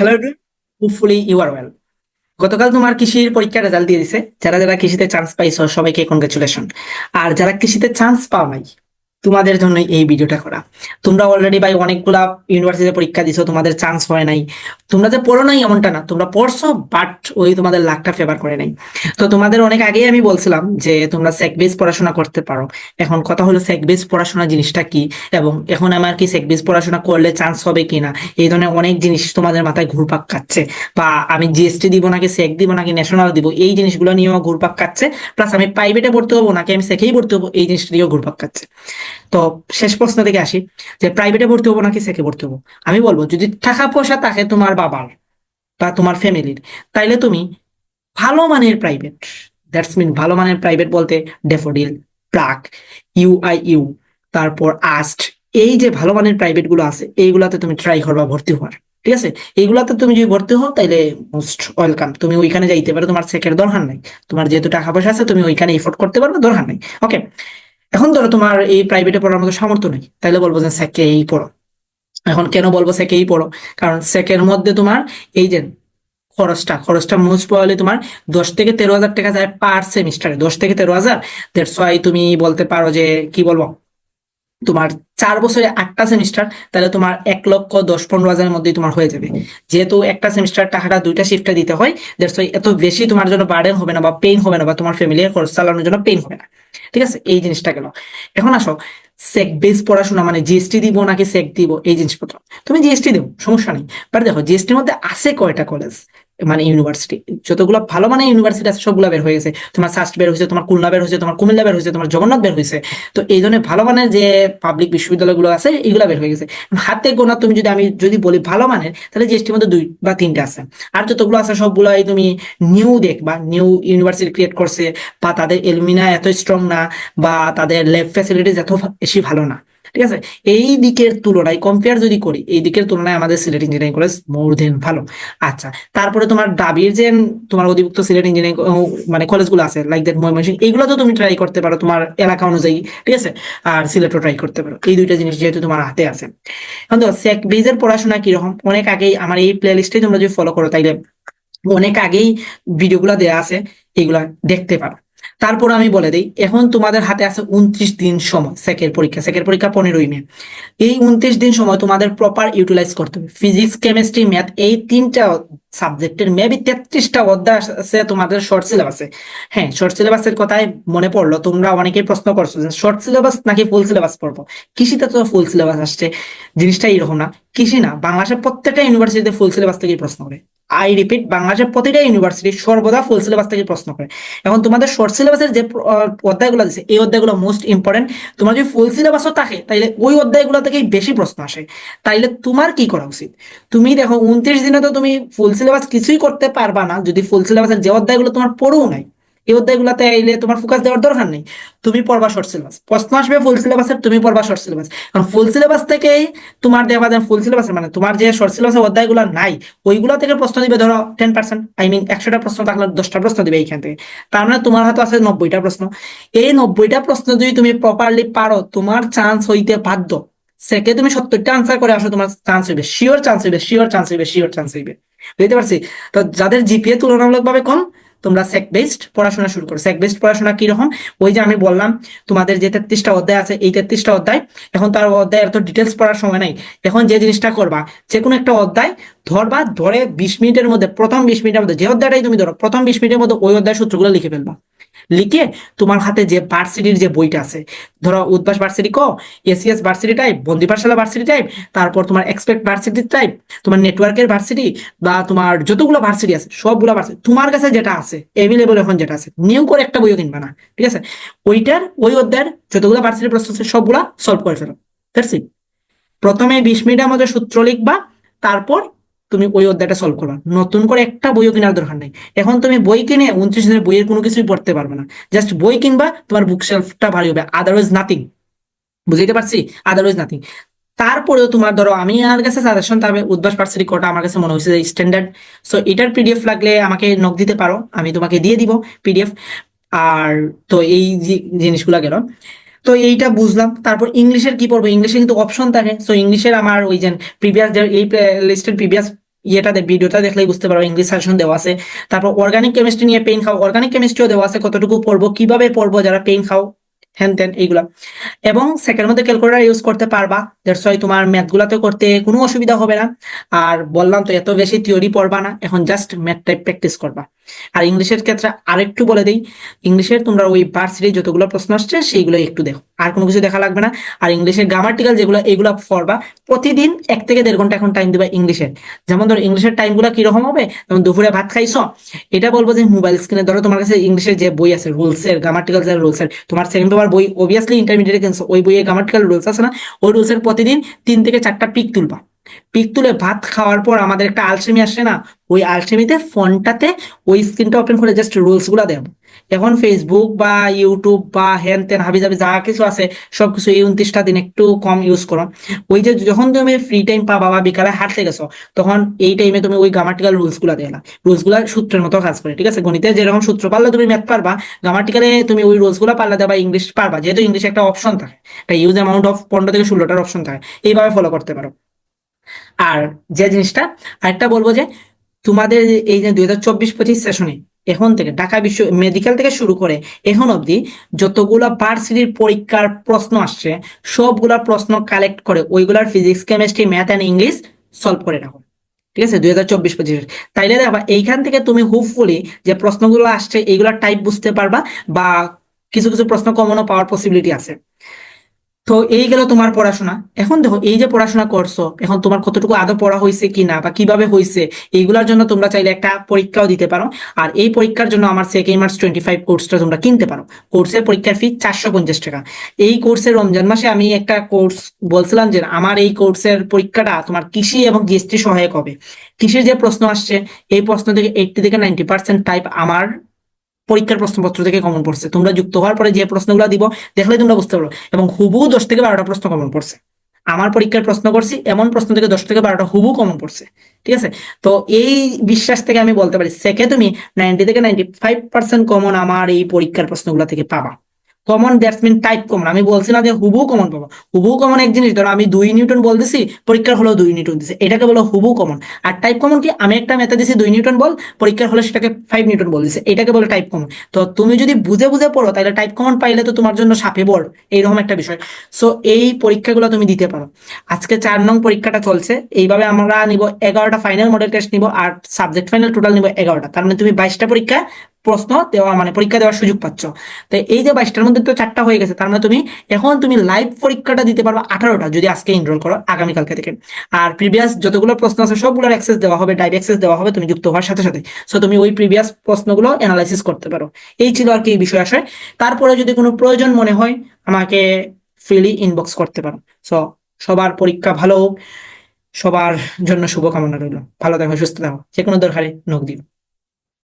Hello hopefully you are well গতকাল তোমার কৃষির পরীক্ষার রেজাল্ট দিয়ে দিছে। যারা যারা কৃষিতে চান্স পাইছো, সবাইকে কংগ্রেচুলেশন আর যারা কৃষিতে চান্স পাও নাই তোমাদের জন্য এই ভিডিওটা করা। তোমরা অলরেডি ভাই অনেকগুলা ইউনিভার্সিটিতে পরীক্ষা দিছো, তোমাদের চান্স হয় নাই। তোমরা যে পড়ো নাই এমনটা না, তোমরা পড়ছো বাট ওই তোমাদের লাখটা ফেভার করে নাই। তো তোমাদের অনেক আগেই আমি বলছিলাম যে তোমরা সেক বেস পড়াশোনা করতে পারো। এখন কথা হলো সেক বেস পড়াশোনা জিনিসটা কি, এবং এখন আমার কি সেক বেস পড়াশোনা করলে চান্স হবে কিনা? এই ধরনের অনেক জিনিস তোমাদের মাথায় ঘুরপাক খাচ্ছে। বা আমি জিএসটি দিব নাকি সেক দিব নাকি ন্যাশনাল দিব, এই জিনিসগুলো নিয়েও ঘুরপাক খাচ্ছে। প্লাস আমি প্রাইভেটে ভর্তি হব, নাকি আমি সেকেই ভর্তি হব, এই জিনিসটা নিয়েও ঘুরপাক খাচ্ছে। তো শেষ প্রশ্ন থেকে আসি, যে প্রাইভেটে ভর্তি হব নাকি সেকে ভর্তি হব? আমি বলব, যদি টাকা পয়সা থাকে তোমার বাবার বা তোমার ফ্যামিলির তাইলে তুমি ভালো মানের প্রাইভেট দ্যাটস মিন ভালো মানের প্রাইভেট বলতে ডেফোডিল প্রাক ইউআইইউ তারপর আস্ট, এই যে ভালো মানের প্রাইভেটগুলো আছে, এইগুলাতে তুমি ট্রাই করবা ভর্তি হওয়ার, ঠিক আছে? এইগুলাতে তুমি যদি ভর্তি হও, তাইলে মোস্ট ওয়েলকাম তুমি ওইখানে যাইতে পারো, তোমার সেকের দরকার নাই, তোমার যেহেতু টাকা পয়সা আছে, তুমি ওইখানে এফোর্ড করতে পারবে, দরকার নাই ওকে এখন ধরো তোমার এই প্রাইভেটে পড়ার মতো সামর্থ্য নেই, তাইলে বলব যে সেকে এই পড়ো। এখন কেন বলব সেকেই পড়ো? কারণ সেকের মধ্যে তোমার এই যে খরচটা খরচটা মোস্ট প্রবাবলি তোমার দশ থেকে তেরো হাজার টাকা যায় পার সেমিস্টারে দশ থেকে তেরো হাজার দেড়শো তুমি বলতে পারো যে কি বলব? তোমার চার বছরে আটটা সেমিস্টার, তাহলে তোমার এক লক্ষ দশ পনেরো হাজারের মধ্যেই তোমার হয়ে যাবে। যেহেতু একটা সেমিস্টার টাকাটা দুইটা শিফটে দিতে হয় দ্যাটস ওয়াই এত বেশি তোমার জন্য বার্ডেন হবে না বা পেইন হবে না বা তোমার ফ্যামিলির খরচ চালানোর জন্য পেইন হবে না। ঠিক আছে? এই জিনিসটা গেল। এখন আসো সেক বেস পড়াশোনা মানে জিএসটি দিব নাকি সেক দিব? এই জিনিসপত্র। তুমি জিএসটি দেবো সমস্যা নেই। বাট দেখো জিএসটির মধ্যে আছে কয়টা কলেজ মানে ইউনিভার্সিটি যতগুলো ভালো মানে ইউনিভার্সিটি আছে, সবগুলো বের হয়ে গেছে। তোমার সাস্ট বের হয়েছে, তোমার খুলনা বের হয়েছে, তোমার কুমিল্লা বের হয়েছে, তোমার জগন্নাথ বের হয়েছে। তো এই ধরনের ভালো মানের যে পাবলিক বিশ্ববিদ্যালয়গুলো আছে, এগুলো বের হয়ে গেছে। হাতে গোনা তুমি যদি আমি যদি বলি ভালো মানের, তাহলে জিএসটির মধ্যে দুই বা তিনটা আছে। আর যতগুলো আছে, সবগুলাই তুমি নিউ দেখবা নিউ ইউনিভার্সিটি ক্রিয়েট করছে, বা তাদের এলুমিনা এত স্ট্রং না, বা তাদের ল্যাব ফ্যাসিলিটিস এত বেশি ভালো না। ঠিক আছে? এই দিকের তুলনায় কম্পেয়ার যদি করি, এই দিকের তুলনায় আমাদের Sylhet engineering college more than ভালো। আচ্ছা তারপরে তোমার দাবির যে তোমার অধিভুক্ত সিলেট ইঞ্জিনিয়ারিং মানে কলেজগুলো আছে লাইক দ্যাট ময়মনসিং এইগুলো তো তুমি ট্রাই করতে পারো তোমার এলাকা অনুযায়ী, ঠিক আছে? আর সিলেটও ট্রাই করতে পারো। এই দুইটা জিনিস যেহেতু তোমার হাতে আছে। এখন তো সেক বেজের পড়াশোনা কীরকম? অনেক আগেই আমার এই প্লে লিস্টে তোমরা যদি ফলো করো, তাইলে অনেক আগেই ভিডিওগুলো দেওয়া আছে, এগুলা দেখতে পারো। তারপর আমি বলে দিই, এখন তোমাদের হাতে আছে উনত্রিশ দিন সময়, সেকের পরীক্ষা সেকের পরীক্ষা পনেরোই মে। এই উনত্রিশ দিন সময় তোমাদের প্রপার ইউটিলাইজ করতে হবে। ফিজিক্স কেমিস্ট্রি ম্যাথ এই তিনটা সাবজেক্টের মেবি তেত্রিশটা অধ্যায় আছে তোমাদের শর্ট সিলেবাসে হ্যাঁ শর্ট সিলেবাসের কথাই মনে পড়ল, তোমরা অনেকেই প্রশ্ন করছ যে শর্ট সিলেবাস নাকি ফুল সিলেবাস পড়ব? কৃষিতে তো ফুল সিলেবাস আসছে, জিনিসটা এরকম না। কৃষি না, বাংলাদেশের প্রত্যেকটা ইউনিভার্সিটিতে ফুল সিলেবাস থেকে প্রশ্ন করে। আই রিপিট বাংলাদেশের প্রতিটা ইউনিভার্সিটি সর্বদা ফুল সিলেবাস থেকে প্রশ্ন করে। এখন তোমাদের শর্ট সিলেবাসের যে অধ্যায়গুলো আছে, এই অধ্যায়গুলো মোস্ট ইম্পর্টেন্ট তোমার যদি ফুল সিলেবাসও থাকে, তাইলে ওই অধ্যায়গুলো থেকেই বেশি প্রশ্ন আসে। তাইলে তোমার কি করা উচিত? তুমি দেখো, উনত্রিশ দিনে তো তুমি ফুল সিলেবাস কিছুই করতে পারবা না। যদি ফুল সিলেবাসের যে অধ্যায়গুলো তোমার পড়েও নাই এই অধ্যায়গুলোতে এলে তোমার ফোকাস দেওয়ার দরকার নেই। তুমি পড়বা শর্ট সিলেবাস প্রশ্ন আসবে ফুল সিলেবাসের তুমি পড়বা শর্ট সিলেবাস কারণ ফুল সিলেবাস থেকেই তোমার দেওয়া দেন ফুল সিলেবাসের মানে তোমার যে শর্ট সিলেবাসের অধ্যায়গুলো নাই, ওইগুলো থেকে প্রশ্ন দিবে ধরো টেন পার্সেন্ট আই মিন একশোটা প্রশ্ন থাকলে দশটা প্রশ্ন দিবে এইখান থেকে। তার মানে তোমার হাতে আছে নব্বইটা প্রশ্ন। এই নব্বইটা প্রশ্ন যদি তুমি প্রপারলি পারো, তোমার চান্স হইতে বাধ্য। সেকে তুমি সত্তরটা আনসার করে আসো, তোমার চান্স হইবে শিওর চান্স হইবে শিওর চান্স হইবে শিওর চান্স হইবে। বুঝতে পারছি? তো যাদের জিপিএ তুলনামূলকভাবে কম তোমরা সেক বেসড পড়াশোনা শুরু করো। সেক বেসড পড়াশোনা কীরকম? ওই যে আমি বললাম, তোমাদের যে তেত্রিশটা অধ্যায় আছে, এই তেত্রিশটা অধ্যায়, এখন তার অধ্যায় এত ডিটেলস পড়ার সময় নাই। এখন যে জিনিসটা করবা যে কোনো একটা অধ্যায় ধরবা, ধরে বিশ মিনিটের মধ্যে, প্রথম বিশ মিনিটের মধ্যে, যে অধ্যায়টাই তুমি ধরো, প্রথম বিশ মিনিটের মধ্যে ওই অধ্যায় সূত্রগুলো লিখে ফেলবা। লিখে তোমার হাতে যে ভার্সিটির যে বইটা আছে, ধরো উদ্ভাস ভার্সিটি ক ACS varsity type Bondi Pathshala varsity type তারপর তোমার এক্সপেক্ট ভার্সিটি টাইপ তোমার নেটওয়ার্কের ভার্সিটি বা তোমার যতগুলো ভার্সিটি আছে, সবগুলো ভার্সিটি তোমার কাছে যেটা আছে এভেলেবল এখন যেটা আছে, নিউ করে একটা বইও কিনবা না, ঠিক আছে? ওইটার, ওই অধ্যায়ের যতগুলো ভার্সিটি প্রশ্ন আছে, সবগুলা সলভ করে ফেলো দ্যাটস ইট প্রথমে বিশ মিনিটের মধ্যে সূত্র লিখবা, তারপর তুমি ওই অধ্যায়টা সলভ করবা। নতুন করে একটা বইও কেনার দরকার নেই। এখন তুমি বই কিনে উনত্রিশ দিনের বইয়ের কোনো কিছুই পড়তে পারবে না। জাস্ট বই কিনবা, তোমার বুক শেলফটা ভারী হবে। আদারওয়াইজ নাথিং বুঝতে পারছি? আদারওয়াইজ নাথিং তারপরেও তোমার ধরো, আমি আমার কাছে সাজেশন তবে উদ্ভাস পার্সিটি কোটা আমার কাছে মনে হয়েছে যে স্ট্যান্ডার্ড সো এটার পিডিএফ লাগলে আমাকে নক দিতে পারো। আমি তোমাকে দিয়ে দিব পিডিএফ আর তো এই জিনিসগুলা গেল। তো এইটা বুঝলাম। তারপর ইংলিশের কি পড়ব? ইংলিশে কিন্তু অপশন থাকে। সো ইংলিশের আমার ওই যে প্রিভিয়াস এই লিস্টের প্রিভিয়াস ইয়েটা ভিডিওটা দেখলেই বুঝতে পারো ইংলিশ সাজেশন দেওয়া আছে। তারপর অর্গানিক কেমিস্ট্রি নিয়ে পেইন খাও অর্গানিক কেমিস্ট্রিও দেওয়া আছে কতটুকু পড়ব, কীভাবে পড়ব, যারা পেইন খাও হ্যান ত্যান এইগুলা। এবং সেকেন্ড মধ্যে ক্যালকুলেটার ইউজ করতে পারবা দ্যাটস ওয়াই তোমার ম্যাথগুলাতে করতে কোনো অসুবিধা হবে না। আর বললাম তো, এত বেশি থিওরি পড়বা না, এখন জাস্ট ম্যাথটাই প্র্যাকটিস করবা। আর ইংলিশের ক্ষেত্রে আরেকটু বলে দিই, ইংলিশের তোমরা ওই ভার্সিটির যতগুলো প্রশ্ন আসছে সেইগুলো একটু দেখো। আর কোনো কিছু দেখা লাগবে না। আর ইংলিশের গ্রামাটিক্যাল যেগুলো, এগুলো পড়বা। প্রতিদিন এক থেকে দেড় ঘণ্টা এখন টাইম দিবা ইংলিশের। যেমন ধরো ইংলিশের টাইমগুলো কীরকম হবে? যেমন দুপুরে ভাত খাইছো? এটা বলব যে মোবাইল স্ক্রিনে ধরো তোমার কাছে ইংলিশের যে বই আছে রুলসের গ্রামাটিক্যাল যে রুলসের তোমার সেকেন্ড পেপার বই অবভিয়াসলি ইন্টারমিডিয়েট ওই বইয়ে গ্রামাটিক্যাল রুলস আছে না? ওই রুলসের প্রতিদিন তিন থেকে চারটা পিক তুলবা। পিক তুলে ভাত খাওয়ার পর আমাদের একটা আলসেমি আসে না? ওই আলসেমিতে ফোনটাতে ওই স্ক্রিনটা ওপেন করে জাস্ট রুলসগুলা দেব। এখন ফেসবুক বা ইউটিউব বা হ্যান ত্যান হাবি যাবি যা কিছু আছে, সবকিছু এই উনত্রিশটা দিন একটু কম ইউজ করো। ওই যে যখন তুমি ফ্রি টাইম পাবা বা বিকালে হাঁটতে গেছো, তখন এই টাইমে তুমি ওই গ্রামাটিক্যাল রুলসগুলা দেখলা রুলসগুলা সূত্রের মতো কাজ করে, ঠিক আছে? গণিতে যেরকম সূত্র পারলে তুমি ম্যাথ পারবা গ্রামাটিক্যালে তুমি ওই রুলসগুলা পারলে দেবা ইংলিশ পারবা। যেহেতু ইংলিশ একটা অপশন থাকে, একটা ইউজ অ্যামাউন্ট অফ পনেরো থেকে ষোলোটার অপশন থাকে, এইভাবে ফলো করতে পারো। আর যে জিনিসটা আরেকটা বলব যে তোমাদের এই যে দুই হাজার চব্বিশ পঁচিশ সেশনে এখন থেকে ঢাকা বিশ্ব মেডিকেল থেকে শুরু করে এখন অবধি যতগুলা ভার্সিটির পরীক্ষার প্রশ্ন আসছে, সবগুলা প্রশ্ন কালেক্ট করে ওইগুলার physics chemistry math and English solve করে রাখো। ঠিক আছে? দুই হাজার চব্বিশ পঁচিশ তাইলে দেখবা এইখান থেকে তুমি হোপফুলি যে প্রশ্নগুলো আসছে এইগুলা টাইপ বুঝতে পারবা বা কিছু কিছু প্রশ্ন কমনও পাওয়ার পসিবিলিটি আছে। তো এই গেল তোমার পড়াশোনা। এখন দেখো, এই যে পড়াশোনা করছ, এখন তোমার কতটুকু আদৌ পড়া হয়েছে কি না বা কীভাবে হয়েছে, এইগুলোর জন্য তোমরা চাইলে একটা পরীক্ষাও দিতে পারো। আর এই পরীক্ষার জন্য আমার সেকেন্ড মার্চ টোয়েন্টি ফাইভ কোর্সটা তোমরা কিনতে পারো। কোর্সের পরীক্ষার ফি চারশো পঞ্চাশ টাকা। এই কোর্সের রমজান মাসে আমি একটা কোর্স বলছিলাম যে, আমার এই কোর্সের পরীক্ষাটা তোমার কৃষি এবং জিএসটি সহায়ক হবে। কৃষির যে প্রশ্ন আসছে, এই প্রশ্ন থেকে এইটটি থেকে নাইনটি পার্সেন্ট টাইপ আমার পরীক্ষার প্রশ্নপত্র থেকে কমন পড়ছে। তোমরা যুক্ত হওয়ার পরে যে প্রশ্নগুলো দিব দেখলে তোমরা বুঝতে পারো এবং হুবু দশ থেকে বারোটা প্রশ্ন কমন পড়ছে। আমার পরীক্ষার প্রশ্ন করছি, এমন প্রশ্ন থেকে দশ থেকে বারোটা হুবু কমন পড়ছে। ঠিক আছে? তো এই বিশ্বাস থেকে আমি বলতে পারি, সেকে তুমি নাইনটি থেকে নাইনটি ফাইভ পার্সেন্ট কমন আমার এই পরীক্ষার প্রশ্নগুলো থেকে পাবা। Common that's mean type common আমি বলছি না যে হুবু কমন পাবো। হুবু কমন এক জিনিস, ধরো আমি দুই নিউটন বলতেছি, পরীক্ষার হলো দুই নিউটন দিছি। এটাকে বলো হুবু কমন আর টাইপ কমন কি? আমি একটা মেথা দিছি, দুই নিউটন বল, পরীক্ষার হলে সেটাকে ফাইভ নিউটন বল দিছে। এটাকে বলে টাইপ কমন তো তুমি যদি বুঝে বুঝে পড়ো, তাহলে টাইপ কমন পাইলে তো তোমার জন্য সাপে বল। এইরকম একটা বিষয়। সো এই পরীক্ষাগুলো তুমি দিতে পারো। আজকে চার নং পরীক্ষাটা চলছে। এইভাবে আমরা নিব এগারোটা ফাইনাল মডেল টেস্ট নিব, আর সাবজেক্ট ফাইনাল টোটাল নিব এগারোটা। তার মানে তুমি বাইশটা পরীক্ষা প্রশ্ন দেওয়া মানে পরীক্ষা দেওয়ার সুযোগ পাচ্ছ। তো এই যে বাইশটার মধ্যে তো চারটা হয়ে গেছে, তার মানে তুমি এখন তুমি লাইভ পরীক্ষাটা দিতে পারবে আঠারোটা, যদি আজকে এনরোল করো আগামীকালকে থেকে। আর প্রিভিয়াস যতগুলো প্রশ্ন আছে সবগুলোর অ্যাক্সেস দেওয়া হবে ডাইরেক্ট অ্যাক্সেস দেওয়া হবে, তুমি যুক্ত হওয়ার সাথে সাথে। সো তুমি ওই প্রিভিয়াস প্রশ্নগুলো অ্যানালাইসিস করতে পারো। এই ছিল আর কি এই বিষয় আসে তারপরে যদি কোনো প্রয়োজন মনে হয়, আমাকে ফ্রিলি ইনবক্স করতে পারো। সো সবার পরীক্ষা ভালো হোক, সবার জন্য শুভকামনা রইল। ভালো থাকো, সুস্থ থাকো। যে কোনো দরকারে নখ দিও।